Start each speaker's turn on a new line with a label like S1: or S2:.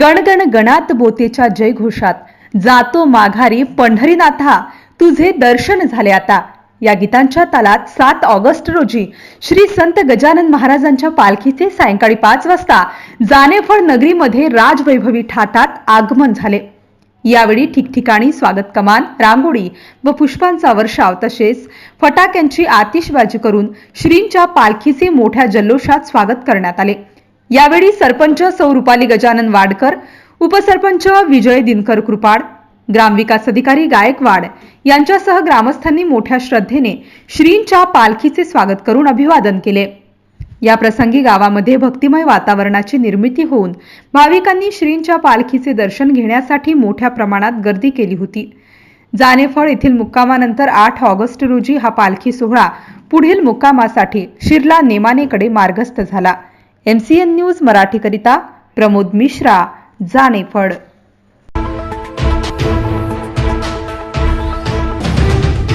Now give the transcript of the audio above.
S1: गणगण गणात बोतेच्या जयघोषात. जातो माघारी पंढरीनाथा तुझे दर्शन झाले आता. या गीतांच्या तालात सात ऑगस्ट रोजी श्री संत गजानन महाराजांच्या पालखीचे सायंकाळी पाच वाजता जानेफळ नगरीमध्ये राजवैभवी ठाटात आगमन झाले. यावेळी ठिकठिकाणी स्वागत कमान रांगोळी व पुष्पांचा वर्षाव तसेच फटाक्यांची आतिषबाजी करून श्रींच्या पालखीचे मोठ्या जल्लोषात स्वागत करण्यात आले. यावेळी सरपंच सौ रुपाली गजानन वाडकर उपसरपंच विजय दिनकर कृपाड ग्रामविकास अधिकारी गायकवाड यांच्यासह ग्रामस्थांनी मोठ्या श्रद्धेने श्रींच्या पालखीचे स्वागत करून अभिवादन केले. या प्रसंगी गावामध्ये भक्तिमय वातावरणाची निर्मिती होऊन भाविकांनी श्रींच्या पालखीचे दर्शन घेण्यासाठी मोठ्या प्रमाणात गर्दी केली होती. जानेफळ येथील मुक्कामानंतर आठ ऑगस्ट रोजी हा पालखी सोहळा पुढील मुक्कामासाठी शिरला नेमानेकडे मार्गस्थ झाला. एम सी एन न्यूज मराठीकरिता प्रमोद मिश्रा जानेफळ.